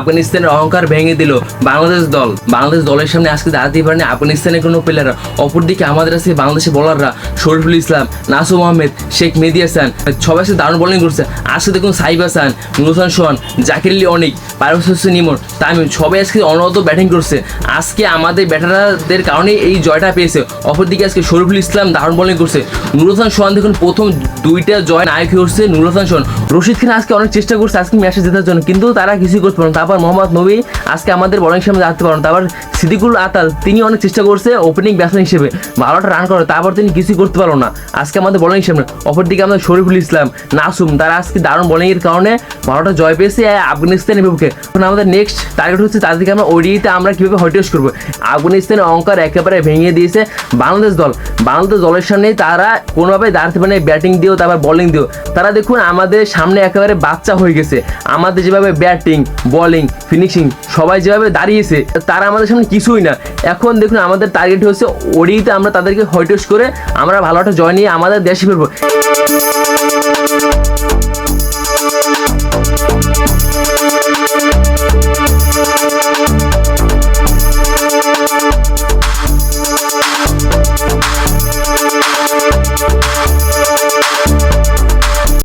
আফগানিস্তানের অহংকার ভেঙে দিল বাংলাদেশ দল। বাংলাদেশ দলের সামনে আজকে দাঁড়াতে পারেনি আফগানিস্তানের কোনো প্লেয়ার অপরদিকে আমাদের আছে বাংলাদেশের বলাররা শরীফুল ইসলাম, নাসুম আহমেদ, শেখ মেহেদি হাসান, সবাই সাথে দারুণ বোলিং করছে। আজকে দেখুন সাইব হাসান নুরসান সোহান, জাকির আলী অনিক পারভেজ হোসেন ইমন তামিম, সবাই আজকে অনবরত ব্যাটিং করছে। আজকে আমাদের ব্যাটারদের কারণে এই জয়টা পেয়েছে। অপরদিকে আজকে শরীফুল ইসলাম দারুণ বোলিং করছে। নুর হাসান সোহান দেখুন প্রথম দুইটা জয় নায়ক হয়ে উঠছে নুর হাসান সোহান। রশিদ খান আজকে অনেক চেষ্টা করছে আজকে ম্যাচে জেতার জন্য, কিন্তু তারা কিছুই করতে পারেন তারপর মোহাম্মদ নবী, আজকে আমাদের বলিং সামনে রাখতে পারেন তারপর সিদ্দিকুল আতাল, তিনি অনেক চেষ্টা করছে ওপেনিং ব্যাটসম্যান হিসেবে। ভালোটা রান করে, তারপর তিনি কিছুই করতে পারল না। আজকে আমাদের বলিং সামনে অপরদিকে আমাদের শরীফুল ইসলাম, নাসুম, তারা আজকে দারুণ বোলিং এর কারণে ভালোটা জয় পেয়েছে আফগানিস্তানের বিপক্ষে। এখন আমাদের নেক্সট টার্গেট হচ্ছে তাদেরকে আমরা ওডিতে আমরা কীভাবে হয়টেস করব? আফগানিস্তানের অঙ্কার একেবারে ভেঙে দিয়েছে বাংলাদেশ দল। বাংলাদেশ দলের সামনে তারা কোনোভাবে দাঁড়াতে পারে ব্যাটিং দিও তারপর বলিং দিও তারা দেখুন, আমাদের সামনে একেবারে বাচ্চা হয়ে গেছে। আমাদের যেভাবে ব্যাটিং বোলিং ফিনিশিং সবাই যেভাবে দাঁড়িয়েছে, তারা আমাদের সামনে কিছুই না। এখন দেখুন, আমাদের টার্গেট হচ্ছে ওডিতে আমরা তাদেরকে হয়টেস করে আমরা ভালো একটা জয় নিয়ে আমাদের দেশে ফিরবো।